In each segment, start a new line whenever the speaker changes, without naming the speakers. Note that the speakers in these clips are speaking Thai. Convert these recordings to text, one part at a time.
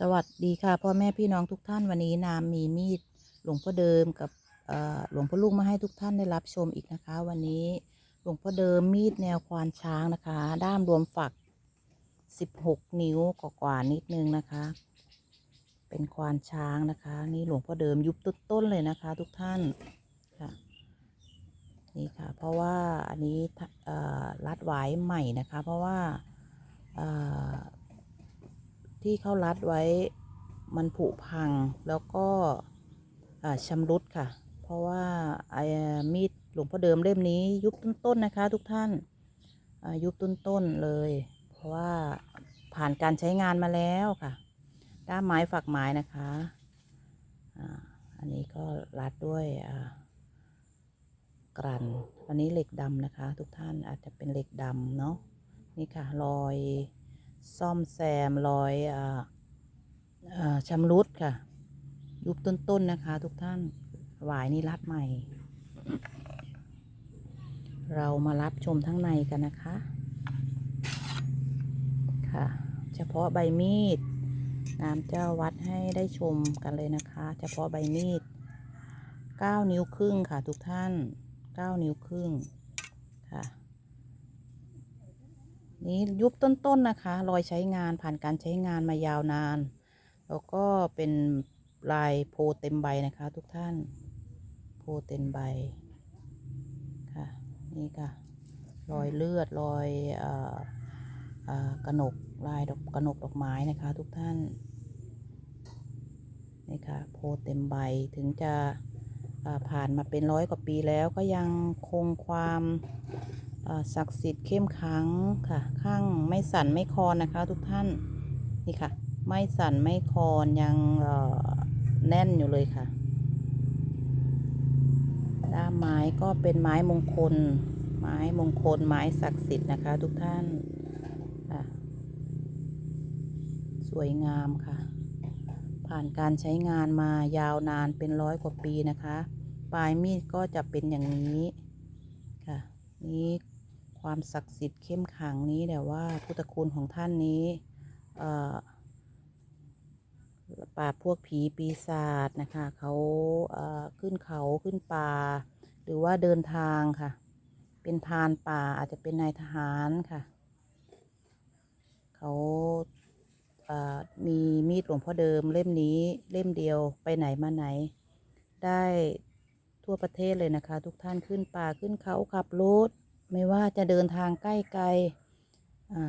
สวัสดีค่ะพ่อแม่พี่น้องทุกท่านวันนี้นามมีมีดหลวงพ่อเดิมกับหลวงพ่อลูกมาให้ทุกท่านได้รับชมอีกนะคะ วันนี้หลวงพ่อเดิมมีดแนวควานช้างนะคะ ด้ามรวมฝัก 16 นิ้วกว่าๆนิดนึงนะคะ เป็นควานช้างนะคะ นี่หลวงพ่อเดิมยุบต้นๆเลยนะคะ ทุกท่านค่ะนี่ค่ะ เพราะว่าอันนี้รัดไว้ใหม่นะคะ เพราะว่า ที่เขารัดไว้มันผุพังแล้วก็อ่าชำรุดค่ะ เพราะว่าไอ้มีดหลวงพ่อเดิมเล่มนี้ยุบต้นๆนะคะ ทุกท่านยุบต้นๆเลย เพราะว่าผ่านการใช้งานมาแล้วค่ะ ด้ามไม้ฝักไม้นะคะอ่าอันนี้ก็รัดด้วยกรันอันนี้เหล็กดำนะคะ ทุกท่านอาจจะเป็นเหล็กดำเนาะนี่ค่ะรอย ซ่อมแซมรอยอาอ่าชำรุดค่ะ ยุบต้นๆนะคะ ทุกท่านหวายนี่รัดใหม่ เรามารับชมทั้งในกันนะคะ ค่ะ เฉพาะใบมีดน้ำเจ้าวัดให้ได้ชมกันเลยนะคะ เฉพาะใบมีด 9 นิ้วครึ่งค่ะทุกท่าน 9 นิ้วครึ่งค่ะ นี้ยุบต้นๆนนะคะรอยใช้งานผ่านการใช้งานมายาวนาน แล้วก็เป็นลายโพเต็มใบนะคะ ทุกท่าน โพเต็มใบค่ะนี่ค่ะรอยเลือดรอยออกระหนกลายดอกกระหนกดอกไม้นะคะ ทุกท่านนี่ค่ะโพเต็มใบถึงจะผ่านมาเป็นร้อยกว่าปีแล้วก็ยังคงความ ศักดิ์สิทธิ์เข้มขังค่ะ ข้างไม่สั่นไม่คลอนนะคะ ทุกท่านนี่ค่ะ ไม่สั่นไม่คลอนยังแน่นอยู่เลยค่ะด้ามไม้ก็เป็นไม้มงคล ไม้มงคลไม้ศักดิ์สิทธิ์นะคะ ทุกท่านค่ะสวยงามค่ะ ผ่านการใช้งานมายาวนานเป็นร้อยกว่าปีนะคะ ปลายมีดก็จะเป็นอย่างนี้ค่ะ นี้ ความศักดิ์สิทธิ์เข้มขังนี้แต่ว่าพุทธคุณของท่านนี้เอ่อปราบพวกผีปีศาจนะคะเขาขึ้นเขาขึ้นป่า หรือว่าเดินทางค่ะ เป็นพานป่าอาจจะเป็นนายทหารค่ะ เขามีมีดหลวงพ่อเดิมเล่มนี้เล่มเดียวไปไหนมาไหน ได้ทั่วประเทศเลยนะคะ ทุกท่านขึ้นป่าขึ้นเขาขับรถ ไม่ว่าจะเดินทางใกล้ไกล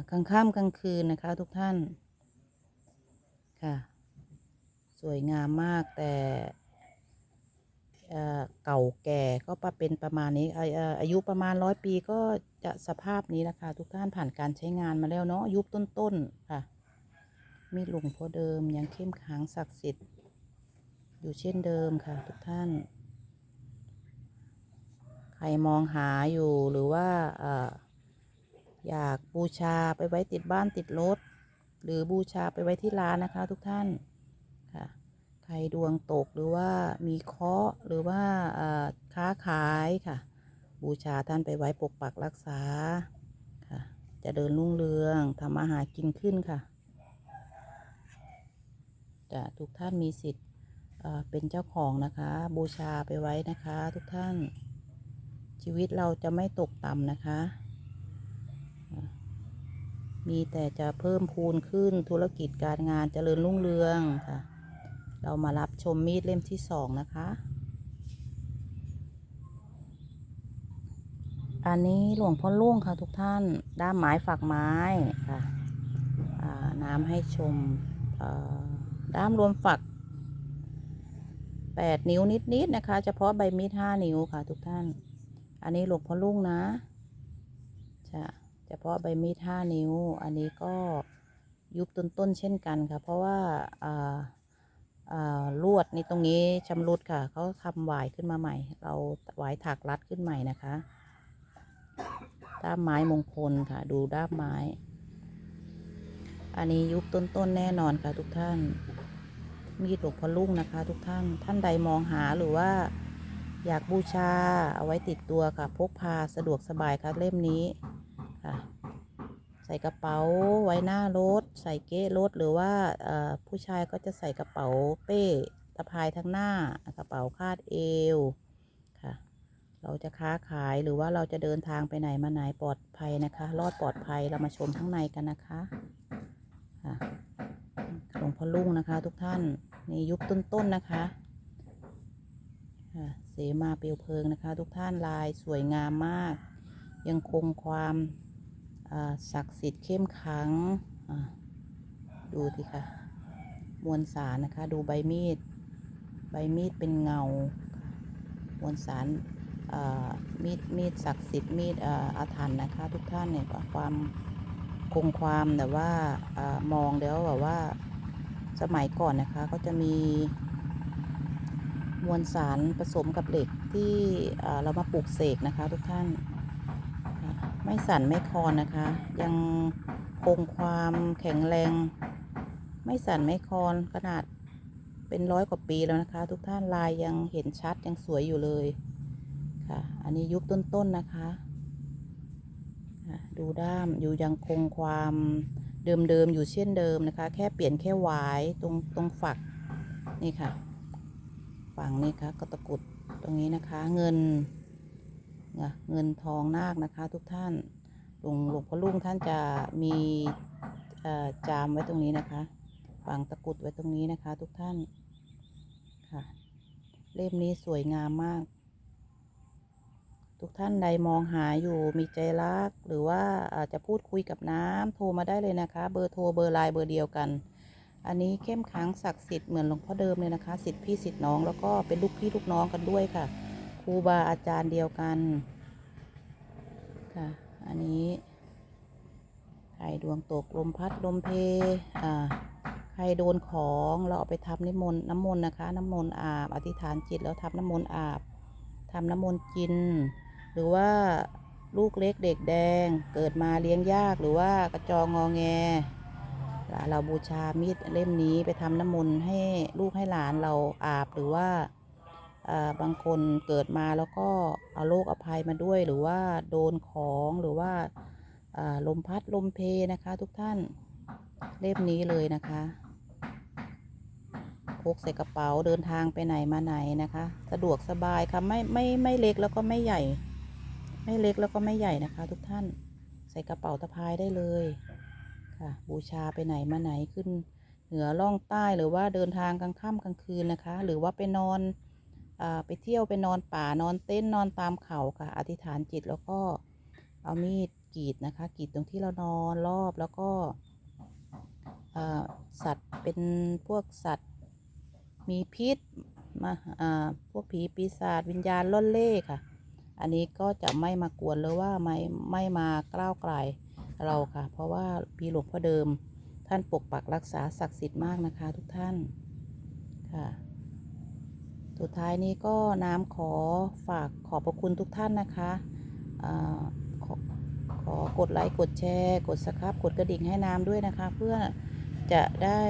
กลางค่ำกลางคืนนะคะทุกท่านค่ะ สวยงามมากแต่เอ่อเก่าแก่ก็ประเป็นประมาณนี้อาเอ่อายุประมาณร้อยปีก็จะสภาพนี้นะคะทุกท่านผ่านการใช้งานมาแล้วเนาะยุคต้นๆค่ะมีหลวงพ่อเดิมยังเข้มขังศักดิ์สิทธิ์อยู่เช่นเดิมค่ะทุกท่าน ใครมองหาอยู่หรือว่าอยากบูชาไปไว้ติดบ้านติดรถ หรือบูชาไปไว้ที่ร้านนะคะทุกท่านค่ะใครดวงตกหรือว่ามีเคราะห์หรือว่าค้าขายค่ะ บูชาท่านไปไว้ปกปักรักษาค่ะจะเดินรุ่งเรืองทำมาหากินขึ้นค่ะจะทุกท่านมีสิทธิ์เป็นเจ้าของนะคะ บูชาไปไว้นะคะทุกท่าน ชีวิตเราจะไม่ตกต่ำนะคะ มีแต่จะเพิ่มพูนขึ้นธุรกิจการงานเจริญรุ่งเรืองค่ะ เรามารับชมมีดเล่มที่สองนะคะ อันนี้หลวงพ่อลุ่งค่ะทุกท่าน ด้ามไม้ฝักไม้ค่ะน้ำให้ชมด้ามรวมฝักแปดนิ้วนิดๆนะคะ เฉพาะใบมีดห้านิ้วค่ะทุกท่าน อันนี้หลวงพ่อลุงนะจะเฉพาะใบมีดห้านิ้ว อันนี้ก็ยุบต้นๆเช่นกันค่ะ เพราะว่าอ่าอ่าลวดนี่ตรงนี้ชำรุดค่ะ เขาทำหวายขึ้นมาใหม่ เราหวายถักรัดขึ้นใหม่นะคะด้ามไม้มงคลค่ะ ดูด้ามไม้ อันนี้ยุบต้นๆแน่นอนค่ะทุกท่าน มีดหลวงพ่อลุงนะคะ ทุกท่าน ท่านใดมองหาหรือว่า อยากบูชาเอาไว้ติดตัวค่ะ พกพาสะดวกสบายค่ะเล่มนี้ค่ะ ใส่กระเป๋าไว้หน้ารถ ใส่เก๊ะรถหรือว่าผู้ชายก็จะใส่กระเป๋าเป้สะพายทั้งหน้ากระเป๋าคาดเอวค่ะ เราจะค้าขายหรือว่าเราจะเดินทางไปไหนมาไหนปลอดภัยนะคะ รอดปลอดภัยเรามาชมข้างในกันนะคะค่ะหลวงพ่อลุงนะคะ ทุกท่านในยุคต้นๆนะคะค่ะ เสมาเปลวเพลิงนะคะ ทุกท่านลายสวยงามมาก ยังคงความศักดิ์สิทธิ์เข้มขังดูสิค่ะ มวลสารนะคะ ดูใบมีด ใบมีดเป็นเงา มวลสารมีดมีดศักดิ์สิทธิ์มีดอาอาถรรพ์นะคะ ทุกท่านเนี่ยความคงความแต่ว่าอามองแล้วแบบว่าสมัยก่อนนะคะ ก็จะมี มวลสารผสมกับเหล็กที่เรามาปลูกเสกนะคะ ทุกท่าน ไม่สั่นไม่คลอนนะคะ ยังคงความแข็งแรง ไม่สั่นไม่คลอนขนาดเป็นร้อยกว่าปีแล้วนะคะ ทุกท่านลายยังเห็นชัดยังสวยอยู่เลยค่ะ อันนี้ยุคต้นๆนนะคะค่ะดูด้ามอยู่ยังคงความเดิมๆอยู่เช่นเดิมนะคะ แค่เปลี่ยนแค่หวายตรงตรงฝักนี่ค่ะ ฝั่งนี้ค่ะก็ตะกรุดตรงนี้นะคะ เงินเงินทองนาคนะคะ ทุกท่านหลวงหลวงพ่อลุงท่านจะมีจามไว้ตรงนี้นะคะฝังตะกรุดไว้ตรงนี้นะคะ ทุกท่านค่ะ เล่มนี้สวยงามมาก ทุกท่านใดมองหาอยู่มีใจรัก หรือว่าอาจจะพูดคุยกับน้ำโทรมาได้เลยนะคะ เบอร์โทรเบอร์ไลน์เบอร์เดียวกัน อันนี้เข้มขังศักดิ์สิทธิ์เหมือนหลวงพ่อเดิมเลยนะคะสิทธิ์พี่สิทธิ์น้องแล้วก็เป็นลูกพี่ลูกน้องกันด้วยค่ะครูบาอาจารย์เดียวกันค่ะ อันนี้ใครดวงตกลมพัดลมเพอ่าใครโดนของเราเอาไปทำนิมนต์น้ำมนต์นะคะ น้ำมนต์อาบ อธิษฐานจิตแล้วทำน้ำมนต์อาบทำน้ำมนต์กิน หรือว่าลูกเล็กเด็กแดง เกิดมาเลี้ยงยากหรือว่ากระจองงอแง เราบูชามีดเล่มนี้ไปทำน้ำมนต์ให้ลูกให้หลานเราอาบหรือว่าบางคนเกิดมาแล้วก็เอาโรคอภัยมาด้วย หรือว่าโดนของหรือว่าลมพัดลมเพนะคะ ทุกท่านเล่มนี้เลยนะคะพกใส่กระเป๋าเดินทางไปไหนมาไหนนะคะ สะดวกสบายค่ะไม่ไม่ไม่เล็กแล้วก็ไม่ใหญ่ ไม่เล็กแล้วก็ไม่ใหญ่นะคะ ทุกท่านใส่กระเป๋าสะพายได้เลย ค่ะ บูชาไปไหนมาไหนขึ้น เหนือล่องใต้หรือว่าเดินทางกลางค่ำกลางคืนนะคะ หรือว่าไปนอนอไปเที่ยวไปนอนป่านอนเต้นนอนตามเขาค่ะ อธิษฐานจิตแล้วก็เอามีดกรีดนะคะกรีดตรงที่เรานอนรอบแล้วก็สัตว์เป็นพวกสัตว์มีพิษมาอ่าพวกผีปีศาจวิญญาณล่อนเล่ค่ะ อันนี้ก็จะไม่มากวนหรือว่าไม่ไม่มากล้าวไกล เราค่ะ เพราะว่าพี่หลวงพ่อเดิมท่านปกปักรักษาศักดิ์สิทธิ์มากนะคะ ทุกท่านค่ะ สุดท้ายนี้ก็น้ำขอฝากขอบพระคุณทุกท่านนะคะอขอขอกดไลค์กดแชร์ กดสครับกดกระดิ่งให้น้ำด้วยนะคะ เพื่อจะได้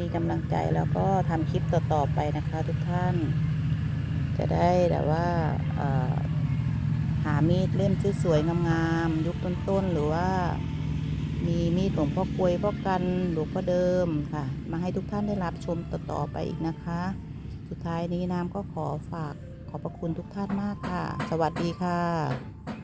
มีกำลังใจแล้วก็ทำคลิปต่อ ๆ ไปนะคะ ทุกท่าน จะได้แบบว่า หามีดเล่มสวยๆงามๆยุคต้นๆหรือว่า มีมีดหลวงพ่อกลวยพ่อกันหลวงพ่อเดิมค่ะ มาให้ทุกท่านได้รับชมต่อๆไปอีกนะคะ สุดท้ายนี้น้ำก็ขอฝากขอบพระคุณทุกท่านมากค่ะ สวัสดีค่ะ